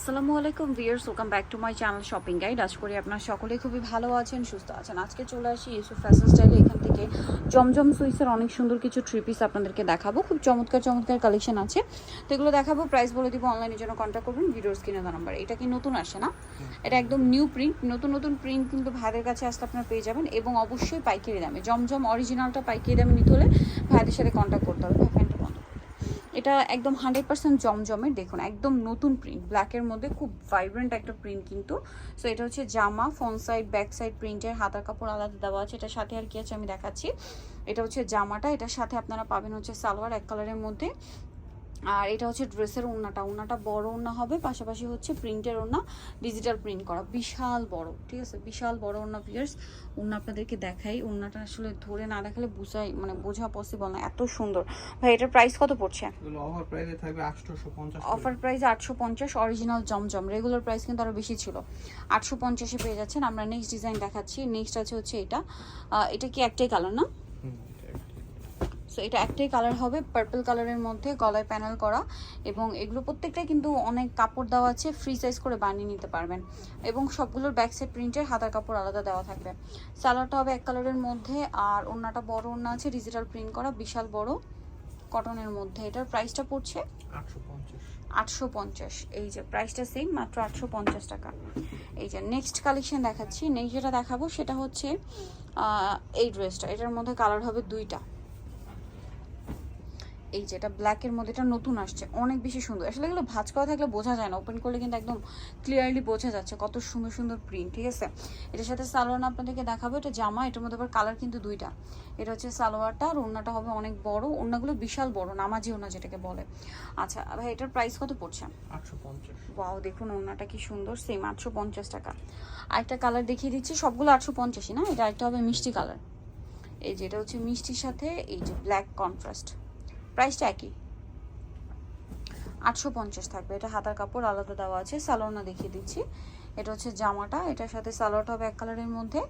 আসসালামু আলাইকুম viewers welcome back to my channel shopping guide আজ করি আপনারা সকলেই খুবই ভালো আছেন, সুস্থ আছেন। আজকে চলে আসি ইউসুফ ফ্যাশন স্টাইলে এখান থেকে জমজম সুইসের অনেক সুন্দর কিছু থ্রি পিস আপনাদেরকে দেখাবো। খুব চমৎকার চমৎকার কালেকশন আছে। তো এগুলো দেখাবো প্রাইস বলে দিব অনলাইনের জন্য কন্ট্যাক্ট করবেন। ভিডিওর স্ক্রিনে দেওয়া নাম্বার এটা কি নতুন আসে না? এটা একদম নিউ প্রিন্ট নতুন নতুন প্রিন্ট কিন্তু ভাইদের কাছে আসলে আপনারা পেয়ে যাবেন। এবং অবশ্যই পাইকারি দামে। জমজম অরিজিনালটা পাইকারি দামে নিতে হলে ভাইদের সাথে কন্ট্যাক্ট করতে হবে। এটা একদম হান্ড্রেড পার্সেন্ট জমজমের, দেখুন, একদম নতুন প্রিন্ট ব্ল্যাকের মধ্যে খুব ভাইব্রেন্ট একটা প্রিন্ট কিন্তু। সো এটা হচ্ছে জামা ফ্রন্ট সাইড ব্যাক সাইড প্রিন্টের হাতার কাপড় আলাদা দেওয়া আছে এটার সাথে আর কি আছে আমি দেখাচ্ছি। এটা হচ্ছে জামাটা, এটার সাথে আপনারা পাবেন হচ্ছে সালোয়ার এক কালারের মধ্যে। আর এটা হচ্ছে ড্রেসের ওড়নাটা ওড়নাটা বড় ওড়না হবে পাশাপাশি হচ্ছে প্রিন্টের ওড়না ডিজিটাল প্রিন্ট করা। বিশাল বড় ঠিক আছে? বিশাল বড় ওড়না পিয়ার্স ওড়না আপনাদেরকে দেখাই। ওড়নাটা আসলে ধরে না দেখালে বোঝাই মানে বোঝা পসিবল না। এত সুন্দর। ভাই এটার প্রাইস কত পড়ছে? অফার প্রাইসে থাকবে আটশোশো পঞ্চাশ অফার প্রাইস আটশো পঞ্চাশ অরিজিনাল জমজম। রেগুলার প্রাইস কিন্তু আরও বেশি ছিল। আটশো পঞ্চাশে পেয়ে যাচ্ছেন। আমরা নেক্সট ডিজাইন দেখাচ্ছি। নেক্সট আছে হচ্ছে এটা। এটা কি একটাই কালার না? সো এটা একটাই কালার হবে পার্পল কালারের মধ্যে গলায় প্যানেল করা এবং এগুলো প্রত্যেকটাই কিন্তু অনেক কাপড় দেওয়া আছে ফ্রি সাইজ করে বানিয়ে নিতে পারবেন এবং সবগুলোর ব্যাক সাইড প্রিন্টের হাতার কাপড় আলাদা দেওয়া থাকবে। সালোয়ারটা হবে এক কালারের মধ্যে আর ওড়নাটা বড় ওড়না আছে ডিজিটাল প্রিন্ট করা বিশাল বড় কটনের মধ্যে। এটার প্রাইসটা পড়ছে আটশো পঞ্চাশ। এই যে প্রাইসটা সেম মাত্র আটশো পঞ্চাশ টাকা। এই যে নেক্সট কালেকশন দেখাচ্ছি। নেক্সট যেটা দেখাবো সেটা হচ্ছে এই ড্রেসটা এটার মধ্যে কালার হবে দুইটা। এই যেটা ব্ল্যাকের মধ্যে এটা নতুন আসছে অনেক বেশি সুন্দর। আসলে এগুলো ভাজ করা থাকলে বোঝা যায় না ওপেন করলে কিন্তু একদম ক্লিয়ারলি বোঝা যাচ্ছে কত সুন্দর সুন্দর প্রিন্ট ঠিক আছে? এটার সাথে সালোয়ার আপনাদেরকে দেখাবো এটা জামা এটার মধ্যে আবার কালার কিন্তু দুইটা। এটা হচ্ছে সালোয়ারটা আর ওড়নাটা হবে অনেক বড় ওড়নাগুলো বিশাল বড় নামাজি ওড়না যেটাকে বলে। আচ্ছা ভাই এটার প্রাইস কত পড়ছে? ওয়াও দেখুন ওড়নাটা কি সুন্দর সেম আটশো পঞ্চাশ টাকা। আরেকটা কালার দেখিয়ে দিচ্ছি সবগুলো আটশো পঞ্চাশই না? এটা একটা হবে মিষ্টি কালার এই যে এটা হচ্ছে মিষ্টির সাথে এই যে ব্ল্যাক কন্ট্রাস্ট প্রাইসটা একই। আটশো পঞ্চাশ থাকবে। এটা হাতার কাপড়, আলাদা দেওয়া আছে। সালোয়ারনা দেখিয়ে দিচ্ছি। এটা হচ্ছে জামাটা। এটার সাথে সালোয়ারটা হবে এক কালারের মধ্যে।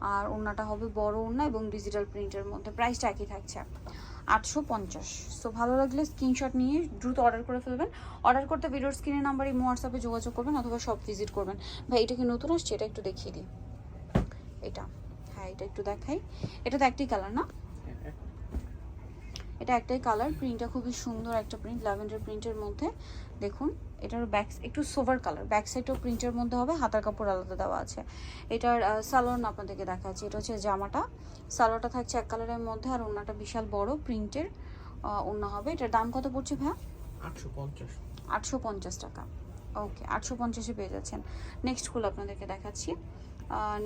আর ওড়নাটা হবে বড় ওড়না এবং ডিজিটাল প্রিন্টের মধ্যে। প্রাইসটা একই থাকছে। আটশো পঞ্চাশ। সো ভালো লাগলে স্ক্রিনশট নিয়ে দ্রুত অর্ডার করে ফেলবেন। অর্ডার করতে ভিডিওর স্ক্রিনের নাম্বারে হোয়াটসঅ্যাপে যোগাযোগ করবেন অথবা সব ভিজিট করবেন। ভাই, এটা কি নতুন আসছে? এটা একটু দেখিয়ে দিই। এটা। হ্যাঁ এটা একটু দেখাই। এটা তো একটাই কালার না? এটা একটাই কালার প্রিন্টটা খুবই সুন্দর একটা প্রিন্ট ল্যাভেন্ডার প্রিন্টের মধ্যে। দেখুন এটার ব্যাক একটু সোভার কালার ব্যাক সাইডও প্রিন্টের মধ্যে হবে হাতার কাপড় আলাদা দেওয়া আছে। এটার সালোয়ার আপনাদেরকে দেখাচ্ছি এটা হচ্ছে জামাটা। সালোয়ারটা থাকছে এক কালারের মধ্যে আর ওড়নাটা বিশাল বড় প্রিন্টের ওড়না হবে। এটার দাম কত পড়ছে ভাই আটশো পঞ্চাশ। আটশো পঞ্চাশ টাকা। ওকে আটশো পঞ্চাশে পেয়ে যাচ্ছেন। নেক্সটগুলো আপনাদেরকে দেখাচ্ছি।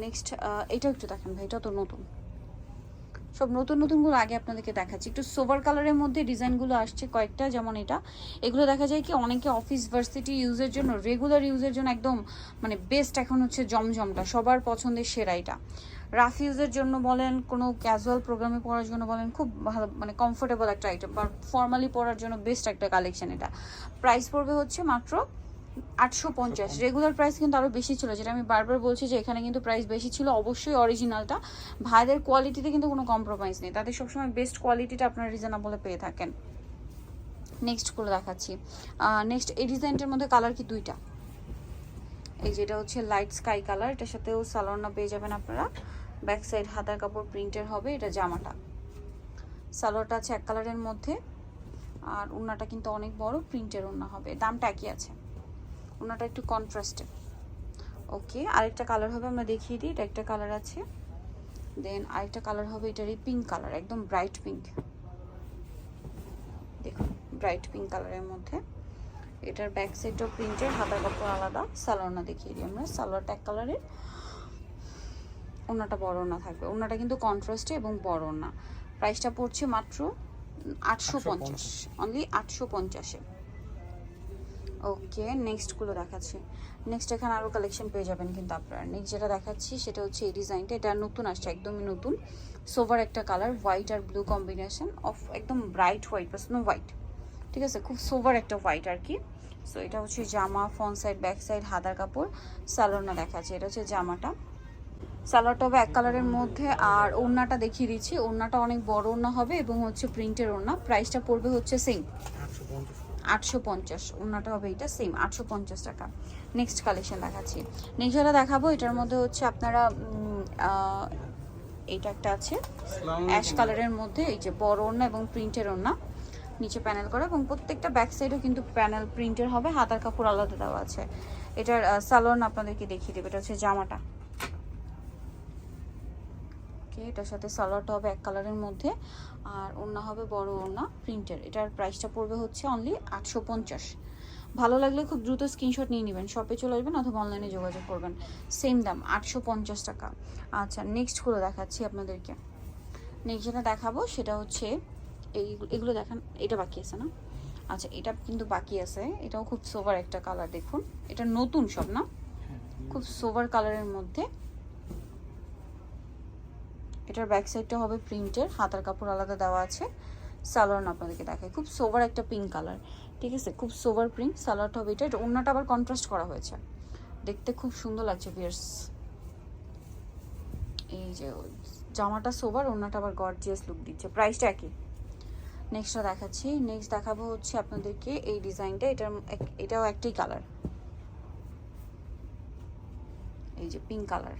নেক্সট এটা একটু দেখেন ভাই এটা তো নতুন। সব নতুন নতুনগুলো আগে আপনাদেরকে দেখাচ্ছি। একটু সোভার কালারের মধ্যে ডিজাইনগুলো আসছে কয়েকটা, যেমন এটা। এগুলো দেখা যায় কি, অনেকে অফিস ভার্সিটি ইউজের জন্য রেগুলার ইউজের জন্য একদম মানে বেস্ট এখন হচ্ছে জমজমটা, সবার পছন্দের সেরা এটা। রাফ ইউজের জন্য বলেন, কোনো ক্যাজুয়াল প্রোগ্রামে পড়ার জন্য বলেন, খুব ভালো মানে কমফোর্টেবল একটা আইটেম বা ফর্মালি পড়ার জন্য বেস্ট একটা কালেকশন এটা। প্রাইস পড়বে হচ্ছে মাত্র আটশো পঞ্চাশ। রেগুলার প্রাইস কিন্তু আরও বেশি ছিল, যেটা আমি বারবার বলছি যে এখানে কিন্তু প্রাইস বেশি ছিল, অবশ্যই অরিজিনালটা ভাইদের কোয়ালিটিতে কিন্তু কোনো কম্প্রোমাইজ নেই। তাদের সবসময় বেস্ট কোয়ালিটিটা আপনারা রিজনেবলে পেয়ে থাকেন। নেক্সটগুলো দেখাচ্ছি। নেক্সট এই ডিজাইনটার মধ্যে কালার কি দুইটা? এই যেটা হচ্ছে লাইট স্কাই কালার এটার সাথেও সালোয়ারনা পেয়ে যাবেন আপনারা। ব্যাক সাইড হাতার কাপড় প্রিন্টের হবে, এটা জামাটা। সালোয়ারটা আছে এক কালারের মধ্যে, আর ওড়নাটা কিন্তু অনেক বড় প্রিন্টের ওড়না হবে। দামটা একই আছে। ওনাটা একটু কন্ট্রাস্টে ওকে আরেকটা কালার হবে আমরা দেখিয়ে দিই এটা একটা কালার আছে। দেন আরেকটা কালার হবে এটারই পিঙ্ক কালার একদম ব্রাইট পিঙ্ক দেখুন ব্রাইট পিঙ্ক কালারের মধ্যে। এটার ব্যাক সাইডও প্রিন্টের হাতার কাপড় আলাদা। সালোয়ারনা দেখিয়ে দিই আমরা। সালোয়ারটা এক কালারের ওনাটা বড় না থাকবে। ওনাটা কিন্তু কন্ট্রাস্টে এবং বড় না। প্রাইসটা পড়ছে মাত্র আটশো পঞ্চাশ। অনলি আটশো পঞ্চাশে। ওকে নেক্সটগুলো দেখাচ্ছি। নেক্সট এখানে আরও কালেকশন পেয়ে যাবেন কিন্তু আপনারা। নেক্সট যেটা দেখাচ্ছি সেটা হচ্ছে এই ডিজাইনটা এটা নতুন আসছে, একদমই নতুন। সোভার একটা কালার হোয়াইট আর ব্লু কম্বিনেশন অফ একদম ব্রাইট হোয়াইট বা স্নো হোয়াইট ঠিক আছে? খুব সোভার একটা হোয়াইট আর কি। সো এটা হচ্ছে জামা ফ্রন্ট সাইড ব্যাক সাইড হাতার কাপড় সালোয়ারনা দেখাচ্ছে। এটা হচ্ছে জামাটা। সালোয়ারটা হবে এক কালারের মধ্যে। আর ওড়নাটা দেখিয়ে দিচ্ছি। ওড়নাটা অনেক বড় ওড়না হবে এবং হচ্ছে প্রিন্টের ওড়না। প্রাইসটা পড়বে হচ্ছে সেম আটশো পঞ্চাশ ওনাটা হবে এটা সেম আটশো পঞ্চাশ টাকা। নেক্সট কালেকশন দেখাচ্ছি। নেক্সট যেটা দেখাবো এটার মধ্যে হচ্ছে আপনারা এইটা একটা আছে। অ্যাশ কালারের মধ্যে। এই যে বড় ওড়না এবং প্রিন্টের ওড়না নিচে প্যানেল করা এবং প্রত্যেকটা ব্যাক সাইডও কিন্তু প্যানেল প্রিন্টের হবে হাতার কাপড় আলাদা দেওয়া আছে। এটার সালোয়ার আপনাদেরকে দেখিয়ে দেবে এটা হচ্ছে জামাটা। ওকে এটার সাথে সালোয়ারটা হবে এক কালারের মধ্যে আর ওড়না হবে বড় ওড়না প্রিন্টের এটার প্রাইসটা পড়বে হচ্ছে অনলি আটশো পঞ্চাশ। ভালো লাগলে খুব দ্রুত স্ক্রিনশট নিয়ে নেবেন শপে চলে আসবেন অথবা অনলাইনে যোগাযোগ করবেন। সেম দাম আটশো পঞ্চাশ টাকা। আচ্ছা নেক্সটগুলো দেখাচ্ছি আপনাদেরকে। নেক্সট যেটা দেখাবো সেটা হচ্ছে এই এগুলো দেখান এটা বাকি আছে না? আচ্ছা এটা কিন্তু বাকি আছে। এটাও খুব সোভার একটা কালার দেখুন। এটা নতুন সব না? খুব সোভার কালারের মধ্যে। এটার ব্যাক সাইডটা হবে প্রিন্টের, হাতার কাপড় আলাদা দেওয়া আছে। সালোয়ার আপনাদেরকে দেখায় খুব সোভার একটা পিঙ্ক কালার ঠিক আছে? খুব সোভার প্রিন্ট সালোয়ারটা হবে এটা। এটা অন্যটা আবার কন্ট্রাস্ট করা হয়েছে। দেখতে খুব সুন্দর লাগছে পিয়ার্স এই যে জামাটা সোভার অন্যটা আবার গর্জিয়াস লুক দিচ্ছে। প্রাইসটা একই। নেক্সটটা দেখাচ্ছি। নেক্সট দেখাবো হচ্ছে আপনাদেরকে এই ডিজাইনটা। এটার এটাও একটাই কালার এই যে pink colour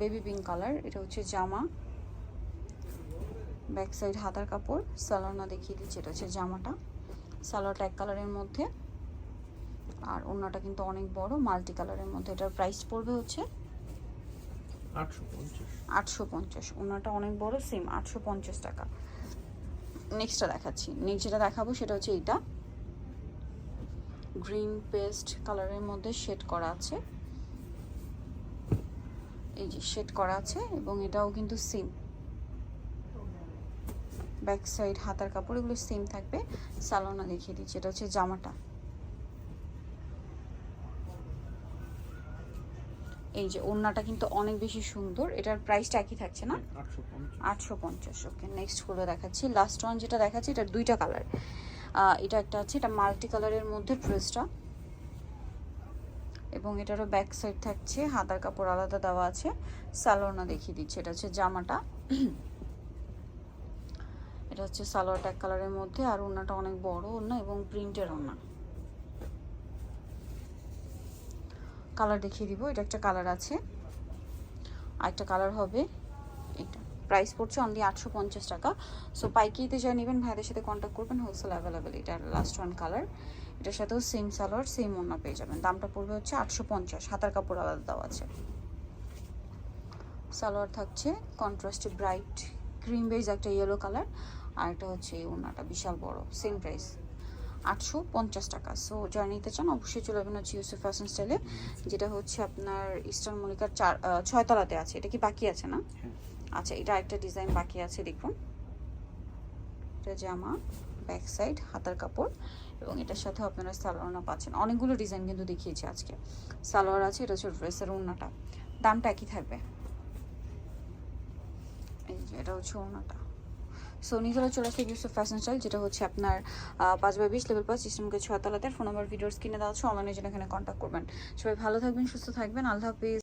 baby pink colour এটা হচ্ছে জামা। ব্যাক সাইড হাতার কাপড় সালোয়ারনা দেখিয়ে দিচ্ছি এটা হচ্ছে জামাটা। সালোয়ারটা এক কালারের মধ্যে আর ওড়নাটা কিন্তু অনেক বড় মাল্টি কালারের মধ্যে। এটার প্রাইস পড়বে হচ্ছে আটশো পঞ্চাশ। আটশো পঞ্চাশ। ওনাটা অনেক বড় সেম আটশো পঞ্চাশ টাকা। নেক্সটটা দেখাচ্ছি। নেক্সট যেটা দেখাবো সেটা হচ্ছে এইটা। গ্রিন পেস্ট কালারের মধ্যে শেড করা আছে। এই যে শেড করা আছে এবং এটাও কিন্তু সেম ব্যাক সাইড হাতার কাপড় এগুলো সেম থাকবে। সালোনা দেখিয়ে দিচ্ছি এটা হচ্ছে জামাটা। এই যে ওড়নাটা কিন্তু অনেক বেশি সুন্দর এটার প্রাইসটা একই থাকছে না? আটশো পঞ্চাশ। ওকে নেক্সট করে দেখাচ্ছি। লাস্ট ওয়ান যেটা দেখাচ্ছি এটার দুইটা কালার এটা একটা আছে এটা মাল্টি কালারের মধ্যে ড্রেসটা এবং এটারও ব্যাক সাইড থাকছে, হাতার কাপড় আলাদা দেওয়া আছে সালোয়ারনা দেখিয়ে দিচ্ছে, এটা হচ্ছে জামাটা। এটা হচ্ছে সালোয়ারটা এক কালারের মধ্যে, আর ওড়নাটা অনেক বড় ওড়না এবং প্রিন্টের ওড়না। কালার দেখিয়ে দিব, এটা একটা কালার আছে। আরেকটা কালার হবে, এটা। প্রাইস পড়ছে অনলি আটশো পঞ্চাশ টাকা। সো পাইকিতে যা নেবেন, ভাইদের সাথে কন্ট্যাক্ট করবেন হোলসেল অ্যাভেলেবেল এটা লাস্ট ওয়ান কালার এটার সাথেও সেম সালোয়ার সেম ওড়না পেয়ে যাবেন। দামটা পড়বে হচ্ছে আটশো পঞ্চাশ হাতার কাপড় আলাদা দেওয়া আছে। সালোয়ার থাকছে কন্ট্রাস্টে ব্রাইট ক্রিম বেজ একটা ইয়েলো কালার আর এটা হচ্ছে এই ওড়নাটা বিশাল বড় সেম প্রাইস আটশো পঞ্চাশ টাকা। সো যারা নিতে চান অবশ্যই চলে যাবেন হচ্ছে ইউসুফ ফ্যাশন স্টাইলে যেটা হচ্ছে আপনার ইস্টার্ন মনিকার চার ছয়তলাতে আছে। এটা কি বাকি আছে না? হ্যাঁ। আচ্ছা এটা একটা ডিজাইন বাকি আছে দেখুন। এটা জামা ব্যাক সাইড হাতার কাপড়। এবং এটার সাথে আপনারা সালোয়ারনা পাচ্ছেন। অনেকগুলো ডিজাইন কিন্তু দেখিয়েছি আজকে। সালোয়ার আছে, এটা হচ্ছে ড্রেসের ওড়নাটা। দামটা একই থাকবে। এই যে, এটা হচ্ছে ওড়নাটা। সো নিজেরা চলে আসলে ইউসুফ ফ্যাশন স্টাইল যেটা হচ্ছে আপনার পাঁচ বাই বিশ লেভেল পাঁচ সিস্টেমকে ছয় তলাতে ফোন নাম্বার ভিডিওস কিনে দেওয়া হচ্ছে অনলাইনে জন্য এখানে কন্ট্যাক্ট করবেন। সবাই ভালো থাকবেন, সুস্থ থাকবেন। আল্লাহ হাফিজ।